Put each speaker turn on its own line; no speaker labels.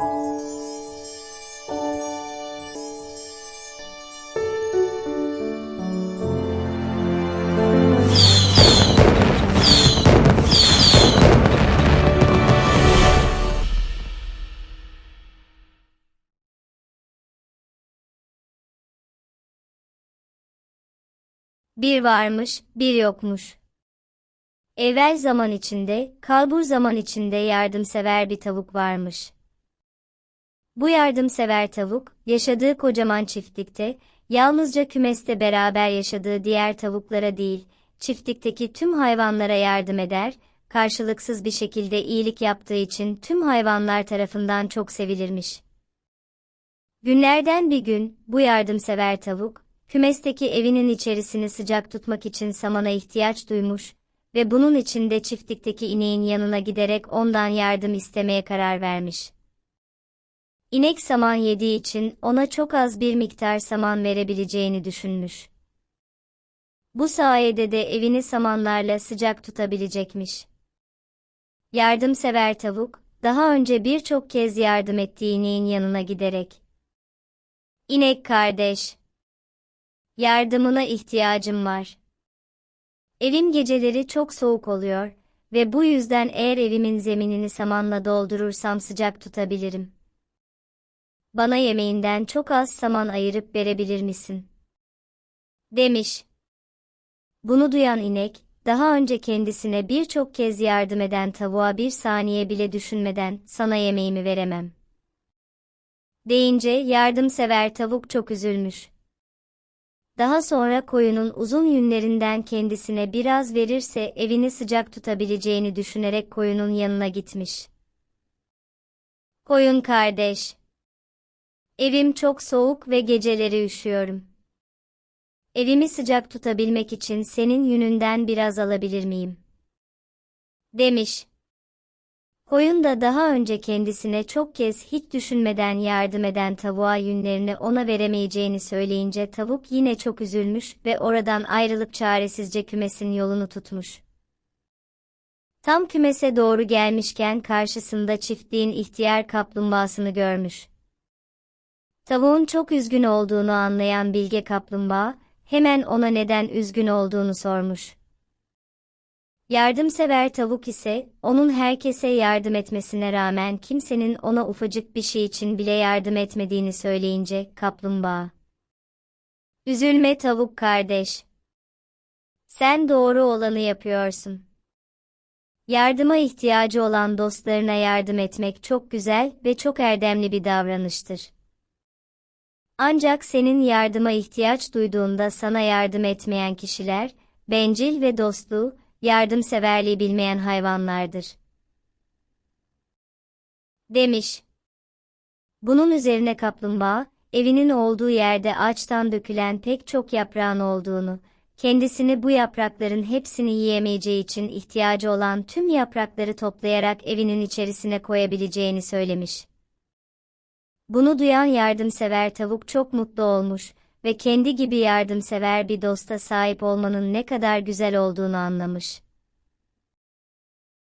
Bir varmış, bir yokmuş. Evvel zaman içinde, kalbur zaman içinde yardımsever bir tavuk varmış. Bu yardımsever tavuk, yaşadığı kocaman çiftlikte, yalnızca kümeste beraber yaşadığı diğer tavuklara değil, çiftlikteki tüm hayvanlara yardım eder, karşılıksız bir şekilde iyilik yaptığı için tüm hayvanlar tarafından çok sevilirmiş. Günlerden bir gün, bu yardımsever tavuk, kümesteki evinin içerisini sıcak tutmak için samana ihtiyaç duymuş ve bunun için de çiftlikteki ineğin yanına giderek ondan yardım istemeye karar vermiş. İnek saman yediği için ona çok az bir miktar saman verebileceğini düşünmüş. Bu sayede de evini samanlarla sıcak tutabilecekmiş. Yardımsever tavuk, daha önce birçok kez yardım ettiği ineğin yanına giderek, İnek kardeş, yardımına ihtiyacım var. Evim geceleri çok soğuk oluyor ve bu yüzden eğer evimin zeminini samanla doldurursam sıcak tutabilirim. Bana yemeğinden çok az saman ayırıp verebilir misin? Demiş. Bunu duyan inek, daha önce kendisine birçok kez yardım eden tavuğa bir saniye bile düşünmeden sana yemeğimi veremem. Deyince yardımsever tavuk çok üzülmüş. Daha sonra koyunun uzun yünlerinden kendisine biraz verirse evini sıcak tutabileceğini düşünerek koyunun yanına gitmiş. Koyun kardeş. Evim çok soğuk ve geceleri üşüyorum. Evimi sıcak tutabilmek için senin yününden biraz alabilir miyim? Demiş. Koyun da daha önce kendisine çok kez hiç düşünmeden yardım eden tavuğa yünlerini ona veremeyeceğini söyleyince tavuk yine çok üzülmüş ve oradan ayrılıp çaresizce kümesin yolunu tutmuş. Tam kümese doğru gelmişken karşısında çiftliğin ihtiyar kaplumbağasını görmüş. Tavuğun çok üzgün olduğunu anlayan bilge kaplumbağa, hemen ona neden üzgün olduğunu sormuş. Yardımsever tavuk ise, onun herkese yardım etmesine rağmen kimsenin ona ufacık bir şey için bile yardım etmediğini söyleyince, kaplumbağa. Üzülme tavuk kardeş. Sen doğru olanı yapıyorsun. Yardıma ihtiyacı olan dostlarına yardım etmek çok güzel ve çok erdemli bir davranıştır. Ancak senin yardıma ihtiyaç duyduğunda sana yardım etmeyen kişiler, bencil ve dostluğu, yardımseverliği bilmeyen hayvanlardır. Demiş. Bunun üzerine kaplumbağa, evinin olduğu yerde ağaçtan dökülen pek çok yaprağın olduğunu, kendisini bu yaprakların hepsini yiyemeyeceği için ihtiyacı olan tüm yaprakları toplayarak evinin içerisine koyabileceğini söylemiş. Bunu duyan yardımsever tavuk çok mutlu olmuş ve kendi gibi yardımsever bir dosta sahip olmanın ne kadar güzel olduğunu anlamış.